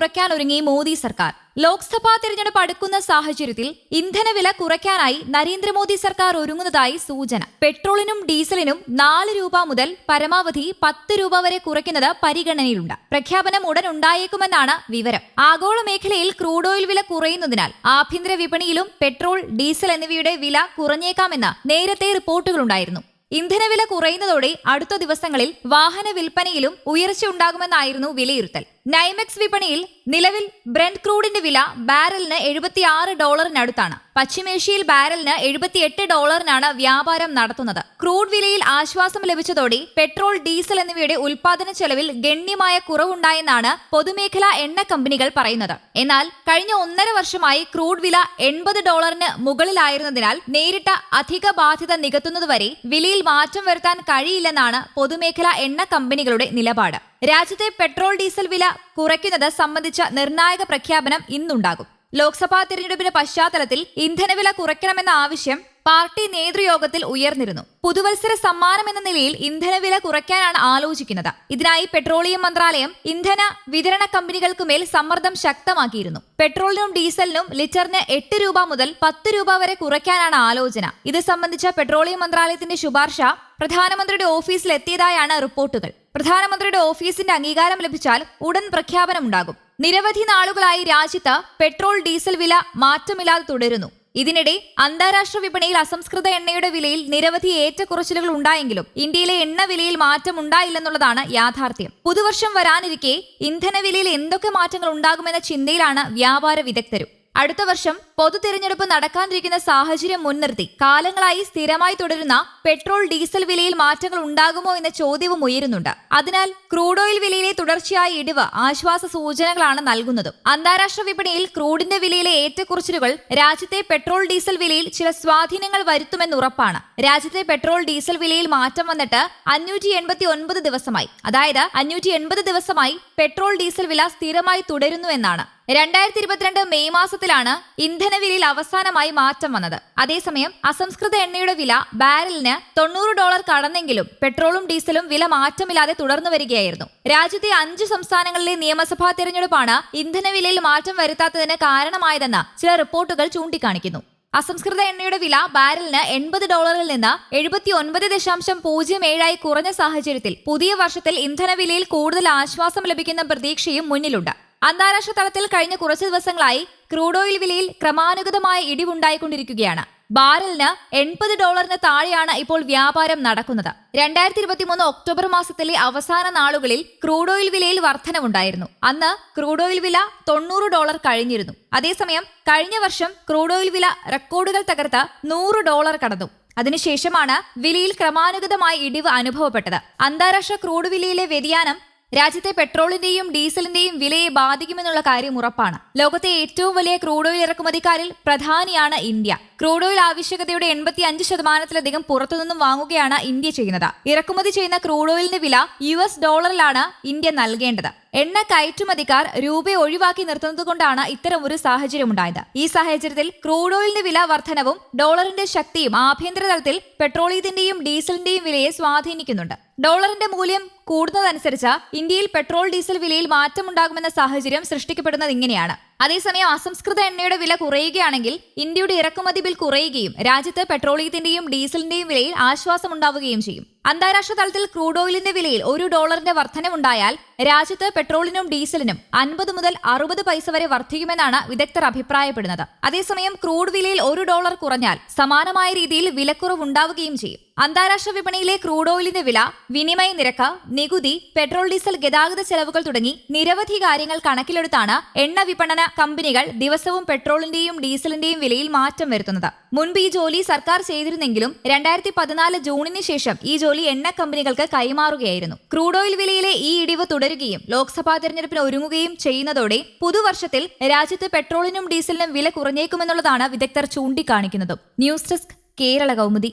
കുറയ്ക്കാൻ ഒരുങ്ങി മോദി സർക്കാർ. ലോക്സഭാ തിരഞ്ഞെടുപ്പ് അടുക്കുന്ന സാഹചര്യത്തിൽ ഇന്ധനവില കുറയ്ക്കാനായി നരേന്ദ്രമോദി സർക്കാർ ഒരുങ്ങുന്നതായി സൂചന. പെട്രോളിനും ഡീസലിനും നാല് രൂപ മുതൽ പരമാവധി പത്ത് രൂപ വരെ കുറയ്ക്കുന്നത് പരിഗണനയിലുണ്ട്. പ്രഖ്യാപനം ഉടൻ ഉണ്ടായേക്കുമെന്നാണ് വിവരം. ആഗോള മേഖലയിൽ ക്രൂഡ് ഓയിൽ വില കുറയുന്നതിനാൽ ആഭ്യന്തര വിപണിയിലും പെട്രോൾ ഡീസൽ എന്നിവയുടെ വില കുറഞ്ഞേക്കാമെന്ന് നേരത്തെ റിപ്പോർട്ടുകളുണ്ടായിരുന്നു. ഇന്ധനവില കുറയുന്നതോടെ അടുത്ത ദിവസങ്ങളിൽ വാഹന വിൽപ്പനയിലും ഉയർച്ച ഉണ്ടാകുമെന്നായിരുന്നു വിലയിരുത്തൽ. നൈമെക്സ് വിപണിയിൽ നിലവിൽ ബ്രെൻഡ് ക്രൂഡിന്റെ വില ബാരലിന് എഴുപത്തിയാറ് ഡോളറിനടുത്താണ്. പശ്ചിമേഷ്യയിൽ ബാരലിന് എഴുപത്തിയെട്ട് ഡോളറിനാണ് വ്യാപാരം നടത്തുന്നത്. ക്രൂഡ് വിലയിൽ ആശ്വാസം ലഭിച്ചതോടെ പെട്രോൾ ഡീസൽ എന്നിവയുടെ ഉൽപാദന ചെലവിൽ ഗണ്യമായ കുറവുണ്ടായെന്നാണ് പൊതുമേഖലാ എണ്ണ കമ്പനികൾ പറയുന്നത്. എന്നാൽ കഴിഞ്ഞ ഒന്നര വർഷമായി ക്രൂഡ് വില എൺപത് ഡോളറിന് മുകളിലായിരുന്നതിനാൽ നേരിട്ട അധിക ബാധ്യത നികത്തുന്നതുവരെ വിലയിൽ മാറ്റം വരുത്താൻ കഴിയില്ലെന്നാണ് പൊതുമേഖലാ എണ്ണ കമ്പനികളുടെ നിലപാട്. രാജ്യത്തെ പെട്രോൾ ഡീസൽ വില കുറയ്ക്കുന്നത് സംബന്ധിച്ച നിർണായക പ്രഖ്യാപനം ഇന്നുണ്ടാകും. ലോക്സഭാ തിരഞ്ഞെടുപ്പിന്റെ പശ്ചാത്തലത്തിൽ ഇന്ധനവില കുറയ്ക്കണമെന്ന ആവശ്യം പാർട്ടി നേതൃയോഗത്തിൽ ഉയർന്നിരുന്നു. പുതുവത്സര സമ്മാനം എന്ന നിലയിൽ ഇന്ധനവില കുറയ്ക്കാനാണ് ആലോചിക്കുന്നത്. ഇതിനായി പെട്രോളിയം മന്ത്രാലയം ഇന്ധന വിതരണ കമ്പനികൾക്ക് മേൽ സമ്മർദ്ദം ശക്തമാക്കിയിരുന്നു. പെട്രോളിനും ഡീസലിനും ലിറ്ററിന് എട്ട് രൂപ മുതൽ പത്ത് രൂപ വരെ കുറയ്ക്കാനാണ് ആലോചന. ഇത് സംബന്ധിച്ച പെട്രോളിയം മന്ത്രാലയത്തിന്റെ ശുപാർശ പ്രധാനമന്ത്രിയുടെ ഓഫീസിൽ എത്തിയതായാണ് റിപ്പോർട്ടുകൾ. പ്രധാനമന്ത്രിയുടെ ഓഫീസിന്റെ അംഗീകാരം ലഭിച്ചാൽ ഉടൻ പ്രഖ്യാപനമുണ്ടാകും. നിരവധി നാളുകളായി രാജ്യത്ത് പെട്രോൾ ഡീസൽ വില മാറ്റമില്ലാതെ തുടരുന്നു. ഇതിനിടെ അന്താരാഷ്ട്ര വിപണിയിൽ അസംസ്കൃത എണ്ണയുടെ വിലയിൽ നിരവധി ഏറ്റക്കുറച്ചിലുകൾ ഉണ്ടായെങ്കിലും ഇന്ത്യയിലെ എണ്ണ വിലയിൽ മാറ്റം ഉണ്ടായില്ലെന്നുള്ളതാണ് യാഥാർത്ഥ്യം. പുതുവർഷം വരാനിരിക്കെ ഇന്ധനവിലയിൽ എന്തൊക്കെ മാറ്റങ്ങൾ ഉണ്ടാകുമെന്ന ചിന്തയിലാണ് വ്യാപാര വിദഗ്ധരും. അടുത്ത വർഷം പൊതു തിരഞ്ഞെടുപ്പ് നടക്കാനിരിക്കുന്ന സാഹചര്യം മുൻനിർത്തി. കാലങ്ങളായി സ്ഥിരമായി തുടരുന്ന പെട്രോൾ ഡീസൽ വിലയിൽ മാറ്റങ്ങൾ ഉണ്ടാകുമോ എന്ന ചോദ്യവും ഉയരുന്നുണ്ട്. അതിനാൽ ക്രൂഡ് ഓയിൽ വിലയിലെ തുടർച്ചയായ ഇടിവ് ആശ്വാസ സൂചനകളാണ് നൽകുന്നതും. അന്താരാഷ്ട്ര വിപണിയിൽ ക്രൂഡിന്റെ വിലയിലെ ഏറ്റക്കുറച്ചിലുകൾ രാജ്യത്തെ പെട്രോൾ ഡീസൽ വിലയിൽ ചില സ്വാധീനങ്ങൾ വരുത്തുമെന്ന് ഉറപ്പാണ്. രാജ്യത്തെ പെട്രോൾ ഡീസൽ വിലയിൽ മാറ്റം വന്നിട്ട് അഞ്ഞൂറ്റി എൺപത്തി ഒൻപത് ദിവസമായി. അതായത് അഞ്ഞൂറ്റി എൺപത് ദിവസമായി പെട്രോൾ ഡീസൽ വില സ്ഥിരമായി തുടരുന്നു എന്നാണ്. രണ്ടായിരത്തി ഇരുപത്തിരണ്ട് മെയ് മാസത്തിലാണ് ഇന്ധനവിലയിൽ അവസാനമായി മാറ്റം വന്നത്. അതേസമയം അസംസ്കൃത എണ്ണയുടെ വില ബാരലിന് തൊണ്ണൂറ് ഡോളർ കടന്നെങ്കിലും പെട്രോളും ഡീസലും വില മാറ്റമില്ലാതെ തുടർന്നു വരികയായിരുന്നു. രാജ്യത്തെ അഞ്ച് സംസ്ഥാനങ്ങളിലെ നിയമസഭാ തെരഞ്ഞെടുപ്പാണ് ഇന്ധനവിലയിൽ മാറ്റം വരുത്താത്തതിന് കാരണമായതെന്ന് ചില റിപ്പോർട്ടുകൾ ചൂണ്ടിക്കാണിക്കുന്നു. അസംസ്കൃത എണ്ണയുടെ വില ബാരലിന് എൺപത് ഡോളറിൽ നിന്ന് എഴുപത്തി ഒൻപത് ദശാംശം പൂജ്യം ഏഴായി കുറഞ്ഞ സാഹചര്യത്തിൽ പുതിയ വർഷത്തിൽ ഇന്ധനവിലയിൽ കൂടുതൽ ആശ്വാസം ലഭിക്കുന്ന പ്രതീക്ഷയും മുന്നിലുണ്ട്. അന്താരാഷ്ട്ര തലത്തിൽ കഴിഞ്ഞ കുറച്ച് ദിവസങ്ങളായി ക്രൂഡ് ഓയിൽ വിലയിൽ ക്രമാനുഗതമായ ഇടിവുണ്ടായിക്കൊണ്ടിരിക്കുകയാണ്. ബാരലിന് എൺപത് ഡോളറിന് താഴെയാണ് ഇപ്പോൾ വ്യാപാരം നടക്കുന്നത്. രണ്ടായിരത്തി ഇരുപത്തിമൂന്ന് ഒക്ടോബർ മാസത്തിലെ അവസാന നാളുകളിൽ ക്രൂഡ് ഓയിൽ വിലയിൽ വർധനവുണ്ടായിരുന്നു. അന്ന് ക്രൂഡ് ഓയിൽ വില തൊണ്ണൂറ് ഡോളർ കഴിഞ്ഞിരുന്നു. അതേസമയം കഴിഞ്ഞ വർഷം ക്രൂഡ് ഓയിൽ വില റെക്കോർഡുകൾ തകർത്ത് നൂറ് ഡോളർ കടന്നു. അതിനുശേഷമാണ് വിലയിൽ ക്രമാനുഗതമായ ഇടിവ് അനുഭവപ്പെട്ടത്. അന്താരാഷ്ട്ര ക്രൂഡ് വിലയിലെ വ്യതിയാനം രാജ്യത്തെ പെട്രോളിന്റെയും ഡീസലിന്റെയും വിലയെ ബാധിക്കുമെന്നുള്ള കാര്യം ഉറപ്പാണ്. ലോകത്തെ ഏറ്റവും വലിയ ക്രൂഡ് ഓയിൽ ഇറക്കുമതിക്കാരിൽ പ്രധാനിയാണ് ഇന്ത്യ. ക്രൂഡ് ഓയിൽ ആവശ്യകതയുടെ എൺപത്തി അഞ്ച് ശതമാനത്തിലധികം പുറത്തുനിന്നും വാങ്ങുകയാണ് ഇന്ത്യ ചെയ്യുന്നത്. ഇറക്കുമതി ചെയ്യുന്ന ക്രൂഡ് ഓയിലിന്റെ വില യു എസ് ഡോളറിലാണ് ഇന്ത്യ നൽകേണ്ടത്. എണ്ണ കയറ്റുമതിക്കാർ രൂപ ഒഴിവാക്കി നിർത്തുന്നതുകൊണ്ടാണ് ഇത്തരം ഒരു സാഹചര്യം ഉണ്ടായത് ഈ സാഹചര്യത്തിൽ ക്രൂഡ് ഓയിലിന്റെ വില വർധനവും ഡോളറിന്റെ ശക്തിയും ആഭ്യന്തര തലത്തിൽ പെട്രോളിയത്തിന്റെയും ഡീസലിന്റെയും വിലയെ സ്വാധീനിക്കുന്നുണ്ട്. ഡോളറിന്റെ മൂല്യം കൂടുന്നതനുസരിച്ച് ഇന്ത്യയിൽ പെട്രോൾ ഡീസൽ വിലയിൽ മാറ്റമുണ്ടാകുമെന്ന സാഹചര്യം സൃഷ്ടിക്കപ്പെടുന്നത് ഇങ്ങനെയാണ്. അതേസമയം അസംസ്കൃത എണ്ണയുടെ വില കുറയുകയാണെങ്കിൽ ഇന്ത്യയുടെ ഇറക്കുമതി ബിൽ കുറയുകയും രാജ്യത്ത് പെട്രോളിയത്തിന്റെയും ഡീസലിന്റെയും വിലയിൽ ആശ്വാസമുണ്ടാവുകയും ചെയ്യും. അന്താരാഷ്ട്ര തലത്തിൽ ക്രൂഡ് ഓയിലിന്റെ വിലയിൽ ഒരു ഡോളറിന്റെ വർധനവുണ്ടായാൽ രാജ്യത്ത് പെട്രോളിനും ഡീസലിനും അൻപത് മുതൽ അറുപത് പൈസ വരെ വർദ്ധിക്കുമെന്നാണ് വിദഗ്ധർ അഭിപ്രായപ്പെടുന്നത്. അതേസമയം ക്രൂഡ് വിലയിൽ ഒരു ഡോളർ കുറഞ്ഞാൽ സമാനമായ രീതിയിൽ വിലക്കുറവുണ്ടാവുകയും ചെയ്യും. അന്താരാഷ്ട്ര വിപണിയിലെ ക്രൂഡ് ഓയിലിന്റെ വില വിനിമയ നിരക്ക് നികുതി പെട്രോൾ ഡീസൽ ഗതാഗത ചെലവുകൾ തുടങ്ങി നിരവധി കാര്യങ്ങൾ കണക്കിലെടുത്താണ് എണ്ണ വിപണന കമ്പനികൾ ദിവസവും പെട്രോളിന്റെയും ഡീസലിന്റെയും വിലയിൽ മാറ്റം വരുത്തുന്നത്. മുൻപ് ഈ ജോലി സർക്കാർ ചെയ്തിരുന്നെങ്കിലും രണ്ടായിരത്തി പതിനാല് ജൂണിന് ശേഷം ഈ ജോലി എണ്ണ കമ്പനികൾക്ക് കൈമാറുകയായിരുന്നു. ക്രൂഡ് ഓയിൽ വിലയിലെ ഈ ഇടിവ് തുടരുകയും ലോക്സഭാ തെരഞ്ഞെടുപ്പിന് ഒരുങ്ങുകയും ചെയ്യുന്നതോടെ പുതുവർഷത്തിൽ രാജ്യത്ത് പെട്രോളിനും ഡീസലിനും വില കുറഞ്ഞേക്കുമെന്നുള്ളതാണ് വിദഗ്ധർ ചൂണ്ടിക്കാണിക്കുന്നത്. News desk Kerala Kaumudi.